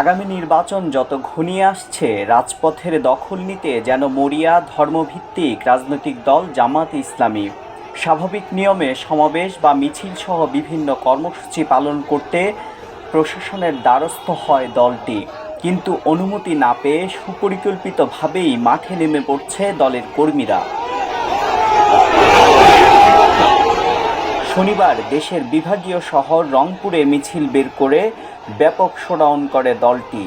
আগামী নির্বাচন যত ঘনিয়ে আসছে, রাজপথের দখল নিতে যেন মরিয়া ধর্মভিত্তিক রাজনৈতিক দল জামাত ইসলামী। স্বাভাবিক নিয়মে সমাবেশ বা মিছিল সহ বিভিন্ন কর্মসূচি পালন করতে প্রশাসনের দ্বারস্থ হয় দলটি। কিন্তু অনুমতি না পেয়ে সুপরিকল্পিতভাবেই মাঠে নেমে পড়ছে দলের কর্মীরা। শনিবার দেশের বিভাগীয় শহর রংপুরে মিছিল বের করে ব্যাপক শোডাউন করে দলটি।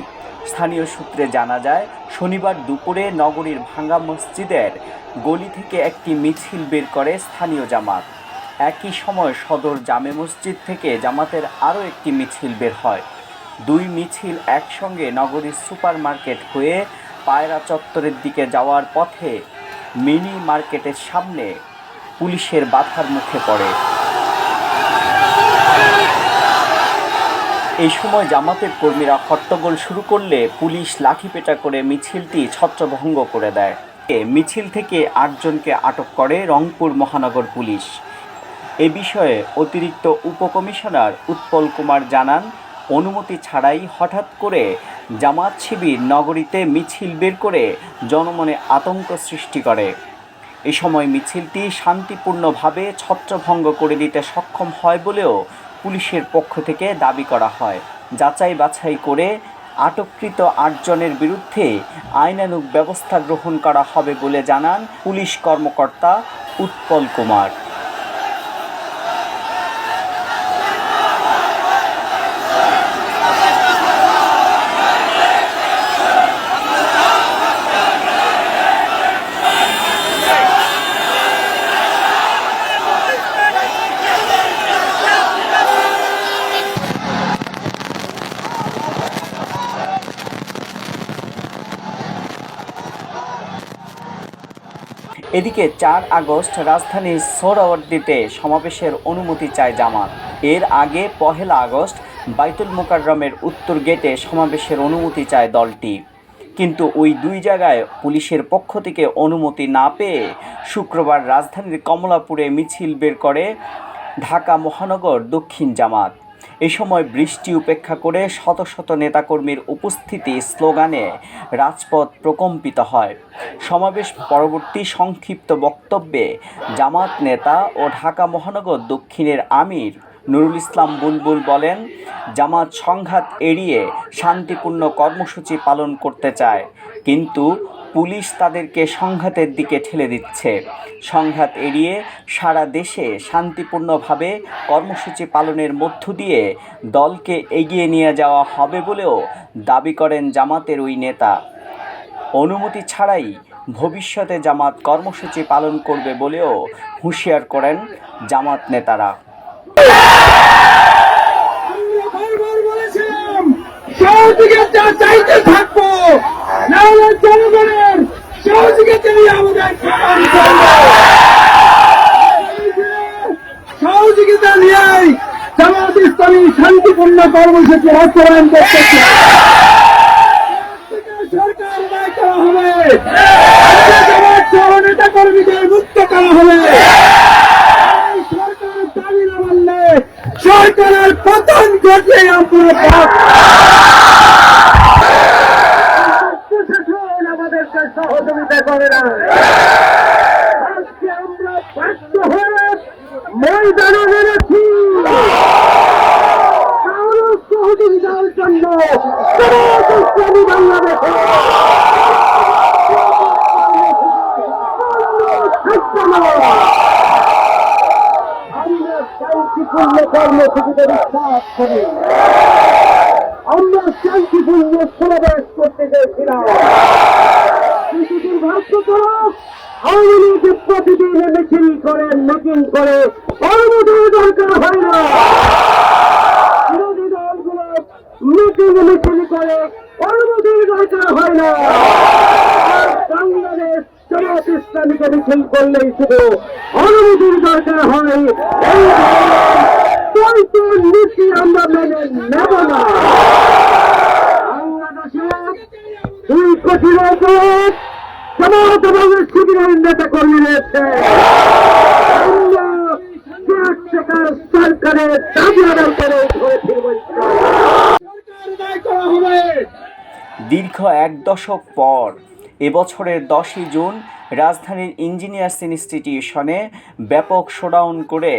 স্থানীয় সূত্রে জানা যায়, শনিবার দুপুরে নগরীর ভাঙ্গা মসজিদের গলি থেকে একটি মিছিল বের করে স্থানীয় জামাত। একই সময় সদর জামে মসজিদ থেকে জামাতের আরও একটি মিছিল বের হয়। দুই মিছিল একসঙ্গে নগরীর সুপার মার্কেট হয়ে পায়রা চত্বরের দিকে যাওয়ার পথে মিনি মার্কেটের সামনে পুলিশের বাধার মুখে পড়ে। এই সময় জামাতের কর্মীরা হট্টগোল শুরু করলে পুলিশ লাঠিপেটা করে মিছিলটি ছত্রভঙ্গ করে দেয়। এ মিছিল থেকে আটজনকে আটক করে রংপুর মহানগর পুলিশ। এ বিষয়ে অতিরিক্ত উপকমিশনার উৎপল কুমার জানান, অনুমতি ছাড়াই হঠাৎ করে জামাত শিবির নগরীতে মিছিল বের করে জনমনে আতঙ্ক সৃষ্টি করে। এই সময় মিছিলটি শান্তিপূর্ণভাবে ছত্রভঙ্গ করে দিতে সক্ষম হয় বলেও পুলিশের পক্ষ থেকে দাবি করা হয়। যাচাই বাছাই করে আটককৃত আটজনের বিরুদ্ধে আইনানুগ ব্যবস্থা গ্রহণ করা হবে বলে জানান পুলিশ কর্মকর্তা উৎপল কুমার। এদিকে চার আগস্ট রাজধানীর সোহরাওয়ার্দীতে সমাবেশের অনুমতি চায় জামাত। এর আগে পহেলা আগস্ট বাইতুল মোকাররমের উত্তর গেটে সমাবেশের অনুমতি চায় দলটি। কিন্তু ওই দুই জায়গায় পুলিশের পক্ষ থেকে অনুমতি না পেয়ে শুক্রবার রাজধানীর কমলাপুরে মিছিল বের করে ঢাকা মহানগর দক্ষিণ জামাত। এই সময় বৃষ্টি উপেক্ষা করে শত শত নেতাকর্মীর উপস্থিতি স্লোগানে রাজপথ প্রকম্পিত হয়। সমাবেশ পরবর্তী সংক্ষিপ্ত বক্তব্যে জামাত নেতা ও ঢাকা মহানগর দক্ষিণের আমির নুরুল ইসলাম বুলবুল বলেন, জামাত সংঘাত এড়িয়ে শান্তিপূর্ণ কর্মসূচি পালন করতে চায়, কিন্তু পুলিশ তাদেরকে সংঘাতের দিকে ঠেলে দিচ্ছে। সংঘাত এড়িয়ে সারা দেশে শান্তিপূর্ণভাবে কর্মসূচি পালনের মধ্য দিয়ে দলকে এগিয়ে নিয়ে যাওয়া হবে বলেও দাবি করেন জামাতের ওই নেতা। অনুমতি ছাড়াই ভবিষ্যতে জামাত কর্মসূচি পালন করবে বলেও হুঁশিয়ার করেন জামাত নেতারা। চাইতে থাকব নাহলে জনগণের সহযোগিতা নিয়ে আমাদের প্রমাণ চলবে সহযোগিতা নিয়েই জামাত ইসলামী শান্তিপূর্ণ কর্মসূচি বাস্তবায়ন করতেছে সরকার দায় করা হবে। জামাত সহ নেতা কর্মীদের মুক্ত করা হবে। সরকার দাবি না সরকারের পতন ঘটলে আমরা সহযোগিতা করে না। আজকে আমরা বাধ্য হয়ে ময়দানে নেমেছি। সহযোগিতার জন্য ইসলামী আমরা শান্তিপূর্ণ কর্মসূচিতে বিশ্বাস শান্তিপূর্ণ সমাবেশ করতে চেয়েছিলাম। কিন্তু দুর্ভাগ্যজনক আওয়ামী লীগ প্রতিদিন মিছিল করে মিটিং করে। অনুমতির দরকার হয় না। বিরোধী দলগুলো মিটিং মিছিল করে অনুমতির দরকার হয় না। বাংলাদেশ জামাত ইসলামীকে মিছিল করলেই শুধু অনুমতির দরকার হয়। নীতি আমরা মেনে নেব না। বাংলাদেশে দুই কোটি লোক জামাত এবং শিবিরের নেতা কর্মী রয়েছে। সরকারের দাবি আদায় করে দীর্ঘ এক দশক পর, এবছরের দশই জুন, রাজধানীর ইঞ্জিনিয়ার্স ইনস্টিটিউশনে ব্যাপক শোডাউন করে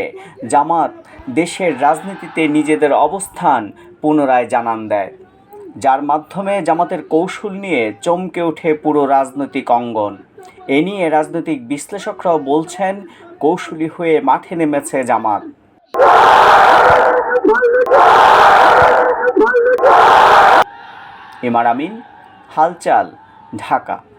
জামাত দেশের রাজনীতিতে নিজেদের অবস্থান পুনরায় জানান দেয়। যার মাধ্যমে জামাতের কৌশল নিয়ে চমকে ওঠে পুরো রাজনৈতিক অঙ্গন। এ নিয়ে রাজনৈতিক বিশ্লেষকরাও বলছেন, কৌশলী হয়ে মাঠে নেমেছে জামাত। ইমার আমিন, হালচাল, ঢাকা।